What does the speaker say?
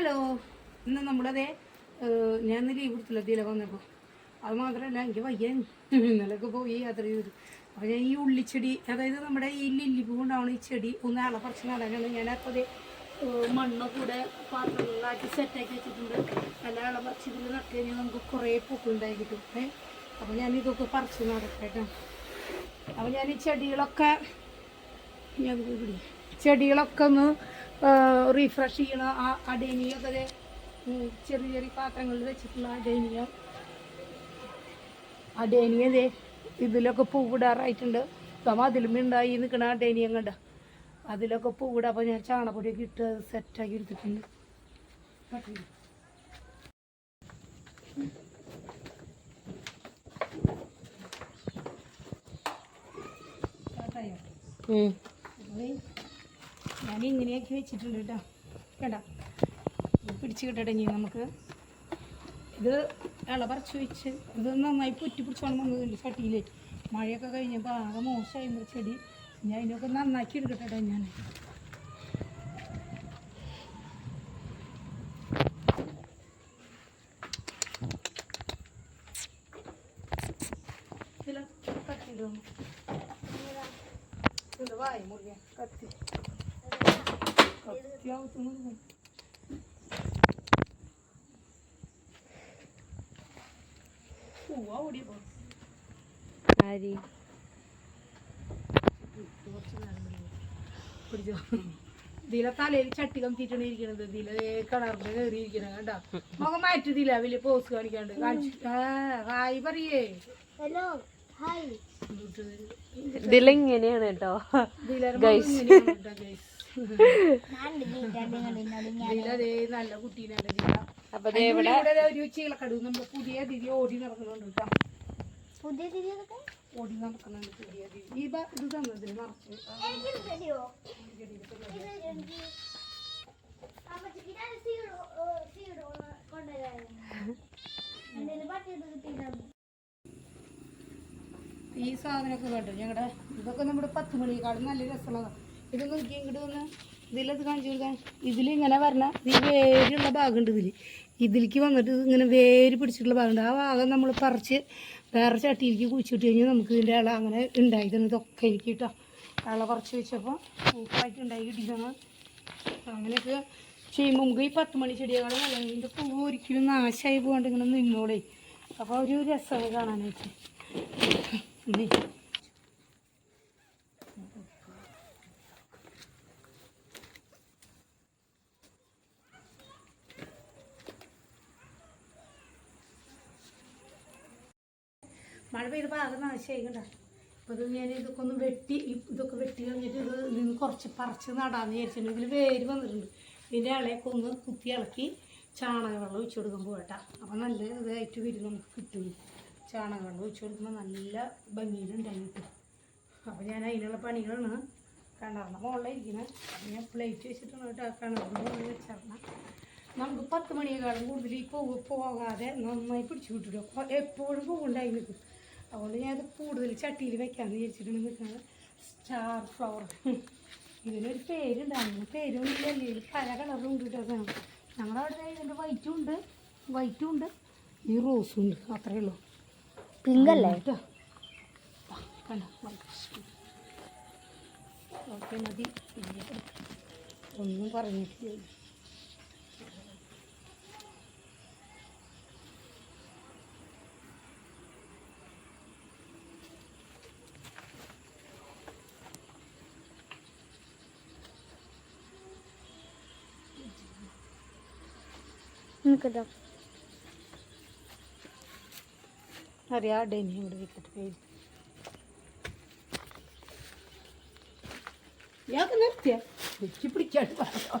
Hello. ഇന്ന് നമ്മളതേ ഞാൻ ഇന്ന് ലീവ് എടുത്തില്ല വന്നപ്പോൾ അത് മാത്രമല്ല എനിക്ക് വയ്യ ഇന്നലെയൊക്കെ പോയി യാത്ര ചെയ്തു. അപ്പോൾ ഞാൻ ഈ ഉള്ളിച്ചെടി അതായത് നമ്മുടെ ഈ ലില്ലിപ്പൂ ഉണ്ടാവുന്ന ഈ ചെടി ഒന്ന് അള പറിച്ച് നടാനാണ് ഞാൻ അപ്പോൾ അതേ മണ്ണ് കൂടെ പാത്രങ്ങളിലാക്കി സെറ്റാക്കി വെച്ചിട്ടുണ്ട്. നല്ല അള പറിച്ച് ഇതിൽ നട്ട് കഴിഞ്ഞാൽ നമുക്ക് കുറേ പൂക്കളുണ്ടായി കിട്ടും. ഏ അപ്പോൾ ഞാൻ ഇതൊക്കെ പറിച്ച് നടക്കട്ടെ കേട്ടോ. അപ്പോൾ ഞാൻ ഈ ചെടികളൊക്കെ ഞാൻ. ചെടികളൊക്കെ ഒന്ന് റീഫ്രഷ് ചെയ്യുന്ന ആ അടേനിയൊക്കെ ഉം, ചെറിയ ചെറിയ പാത്രങ്ങളിൽ വെച്ചിട്ടുള്ള അടേനിയ അടേനിയതേ ഇതിലൊക്കെ പൂവിടാറായിട്ടുണ്ട് അപ്പം അതിലും ഉണ്ടായി നിൽക്കണ അടേനിയം കണ്ട അതിലൊക്കെ പൂവിട അപ്പോൾ ഞാൻ ചാണപ്പൊടിയൊക്കെ ഇട്ട് സെറ്റാക്കി എടുത്തിട്ടുണ്ട്. കട്ടിൽ. ഞാൻ ഇങ്ങനെയാക്കി വെച്ചിട്ടുണ്ട് കേട്ടോ. കേട്ടോ പിടിച്ച് കിട്ടട്ടെ ഇനി നമുക്ക്. ഇത് ഇള പറിച്ച് വെച്ച് ഇത് നന്നായി പൊറ്റി പിടിച്ചോണം വന്നതുണ്ട് ചട്ടിയിൽ മഴയൊക്കെ കഴിഞ്ഞപ്പോൾ ആകെ മോശമായിരുന്നു ചെടി. ഞാൻ അതിനൊക്കെ നന്നാക്കി എടുക്കട്ടെ കേട്ടോ ഞാൻ മുറിയാ. കത്തി. ആരി പിടിച്ചോ ഇതിലെ തലയിൽ ചട്ടി കമ്പിട്ടാണ് ഇരിക്കണത്. ഇതിലെ കിണറിന് കയറിയിരിക്കണ കണ്ട? മുഖം ദീല വലിയ പോസ് കാണിക്കാണ്ട്. ഹായ് പറയേ. ഹലോ ഹായ് ഇതിലിങ്ങനെയാണ് കേട്ടോ? ഇതിലെ കേട്ടോ നല്ല അപ്പൊ ദേ ഒരു പുതിയ ദിതി ഓടി നടക്കുന്നുണ്ട് പുതിയ ഓടി നടക്കുന്നുണ്ട് പുതിയ ഈ ബ- ഇത് തന്നതിന് മറച്ച് ഈ സാധനമൊക്കെ കണ്ടു? ഞങ്ങളുടെ ഇതൊക്കെ നമ്മുടെ പത്ത് മണിയേക്കാളും നല്ല രസമുള്ളതാണ് ഇത് നോക്കി ഇതിലത് കാണിച്ചു കൊടുക്കാൻ ഇതിലിങ്ങനെ പറഞ്ഞാൽ ഈ വേരുള്ള ഭാഗമുണ്ട് ഇതിൽ ഇതിലേക്ക് വന്നിട്ട് ഇങ്ങനെ വേര് പിടിച്ചിട്ടുള്ള ഭാഗമുണ്ട് ആ ഭാഗം നമ്മൾ പറിച്ച് വേറെ ചട്ടിയിലേക്ക് കുഴിച്ചിട്ട് കഴിഞ്ഞാൽ നമുക്ക് ഇതിന്റെ ഇള അങ്ങനെ ഉണ്ടായി തന്നെ ഇതൊക്കെ എനിക്ക് കിട്ടാം ഇള പറിച്ച് വെച്ചപ്പോൾ ഉപ്പായിട്ട് ഉണ്ടായി കിട്ടിയതാണ് അങ്ങനെയൊക്കെ ചെയ്യുമ്പോൾ നമുക്ക് ഈ പത്ത് മണി ചെടികളെ നല്ല ഇതിന്റെ പൂവ് ഒരിക്കലും നാശമായി പോകാണ്ട് ഇങ്ങനെ നിന്നോളേ. അപ്പോൾ ഒരു രസമാണ് കാണാനായിട്ട് ഇനി മഴ പെയ്തപ്പോൾ ആകെ നാശമായി കണ്ട അപ്പോൾ ഇത് ഞാൻ ഇതൊക്കെ ഒന്ന് വെട്ടി ഇതൊക്കെ വെട്ടി കഴിഞ്ഞിട്ട് ഇത് നിന്ന് കുറച്ച് പറിച്ച് നടാന്ന് വിചാരിച്ചിട്ടുണ്ടെങ്കിൽ വേര് വന്നിട്ടുണ്ട്. ഇതിന്റെ ഇളയൊക്കെ ഒന്ന് കുത്തി ഇളക്കി ചാണകവെള്ളം ഒഴിച്ചു കൊടുക്കുമ്പോൾ കേട്ടാ. അപ്പോൾ നല്ല ഇതായിട്ട് വരും നമുക്ക് കിട്ടും. ചാണകവെള്ളം ഒഴിച്ചു കൊടുക്കുമ്പോൾ നല്ല ഭംഗിയിലുണ്ടായി കിട്ടും. അപ്പോൾ ഞാൻ അതിനുള്ള പണികളാണ് കിണറിന് മുകളിലിരിക്കുന്നത് ഞാൻ പ്ലേറ്റ് വെച്ചിട്ടാണ് കേട്ടോ കിണറിന് വെച്ചിരുന്നത് നമുക്ക് പത്ത് മണിയേക്കാളും കൂടുതൽ ഈ പോകാതെ നന്നായി പിടിച്ചു വിട്ടിടും എപ്പോഴും പൂവുണ്ടായി നിൽക്കും. അതുകൊണ്ട് ഞാനത് കൂടുതൽ ചട്ടിയിൽ വെക്കാമെന്ന് വിചാരിച്ചിട്ടാണ് നിൽക്കുന്നത്. സ്റ്റാർ ഫ്ലവർ ഇതിനൊരു പേരുണ്ടായിരുന്നു പേരൊന്നും ഇല്ല പല കളറും ഉണ്ട് കേട്ടോ അവിടെ ഇതിന്റെ വൈറ്റും ഉണ്ട്. വൈറ്റും ഉണ്ട്. ഈ റോസും ഉണ്ട്. അത്രയേ ഉള്ളൂ. പിങ്ക് അല്ലേ? കേട്ടോ കണ്ടോ? ഓക്കെ മതി. ഒന്നും പറഞ്ഞിട്ടില്ല. നിൽക്കട്ടോ അറിയാം ഡെനി ഇവിടെ വെക്കട്ടെ പേര് ഇയാൾക്ക് നിർത്തിയ? വെച്ച് പറഞ്ഞു.